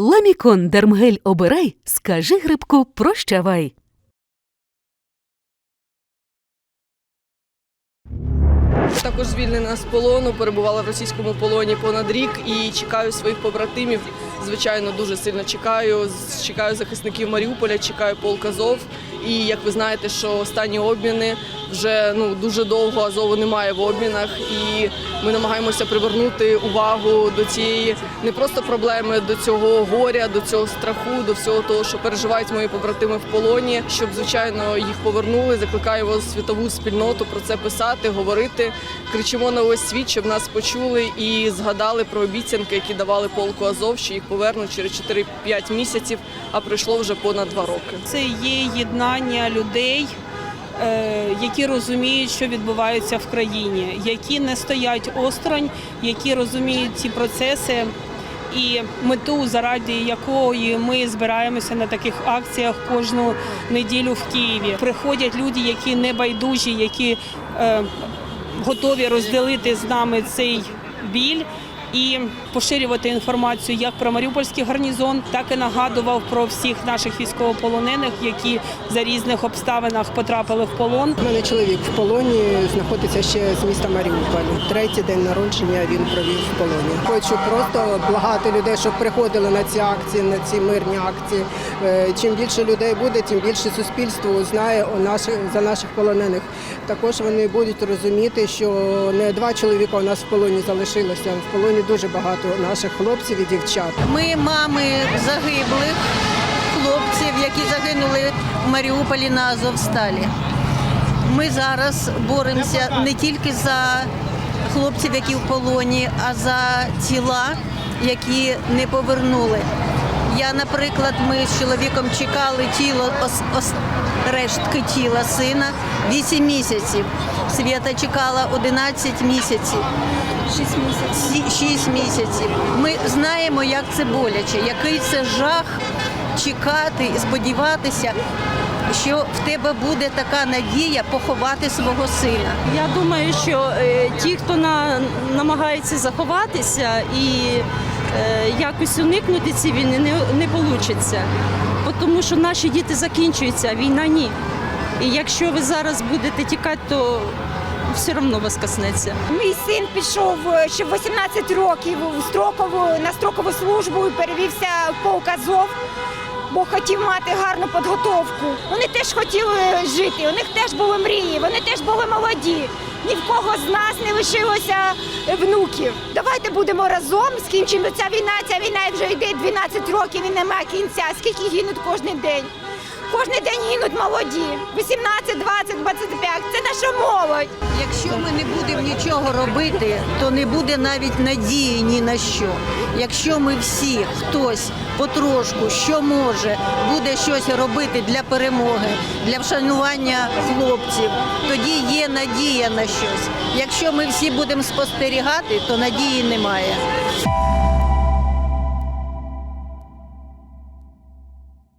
Ламікон Дермгель обирай, скажи грибку прощавай. Також звільнена з полону, перебувала в російському полоні понад рік і чекаю своїх побратимів. Звичайно, дуже сильно чекаю. Чекаю захисників Маріуполя, чекаю полк Азов. І як ви знаєте, що останні обміни вже ну дуже довго Азову немає в обмінах, і ми намагаємося привернути увагу до цієї не просто проблеми, до цього горя, до цього страху, до всього того, що переживають мої побратими в полоні, щоб звичайно їх повернули. Закликаємо світову спільноту про це писати, говорити. Кричимо на весь світ, щоб нас почули і згадали про обіцянки, які давали полку Азов, що їх повернуть через 4-5 місяців, а пройшло вже понад два роки. Це є єднання людей, які розуміють, що відбувається в країні, які не стоять осторонь, які розуміють ці процеси. І мету, заради якої ми збираємося на таких акціях кожну неділю в Києві. Приходять люди, які не байдужі, які е, готові розділити з нами цей біль і поширювати інформацію як про Маріупольський гарнізон, так і нагадував про всіх наших військовополонених, які за різних обставинах потрапили в полон. У мене чоловік в полоні знаходиться ще з міста Маріуполь. Третій день народження він провів в полоні. Хочу просто благати людей, щоб приходили на ці акції, на ці мирні акції. Е, Чим більше людей буде, тим більше суспільство знає о наших за наших полонених. Також вони будуть розуміти, що не два чоловіка у нас в полоні залишилося. В полоні дуже багато наших хлопців і дівчат. Ми мами загиблих хлопців, які загинули в Маріуполі на Азовсталі. Ми зараз боремося не тільки за хлопців, які в полоні, а за тіла, які не повернули. Я, наприклад, ми з чоловіком чекали тіло ос- ос- рештки тіла сина 8 місяців. Свята чекала 11 місяців. 6 місяців. 6 місяців. Ми знаємо, як це боляче, який це жах чекати і сподіватися, що в тебе буде така надія поховати свого сина. Я думаю, що е, ті, хто на, намагається заховатися і якось уникнути цієї війни, не, не вийде. Тому що наші діти закінчуються, а війна ні. І якщо ви зараз будете тікати, то все одно вас коснеться. Мій син пішов е, ще 18 років у строкову на строкову службу і перевівся в полк Азов, бо хотів мати гарну підготовку. Вони теж хотіли жити, у них теж були мрії, вони теж були молоді. Ні в кого з нас не лишилося внуків. Давайте будемо разом, скінчимо ця війна. Ця війна вже йде 12 років і немає кінця. Скільки гинуть кожен день? Кожен день гинуть молоді. 18, 20, 25. Це наша молодь. Якщо ми не будемо нічого робити, то не буде навіть надії ні на що. Якщо ми всі, хтось потрошку, що може, буде щось робити для перемоги, для вшанування хлопців, тоді є надія на щось. Якщо ми всі будемо спостерігати, то надії немає.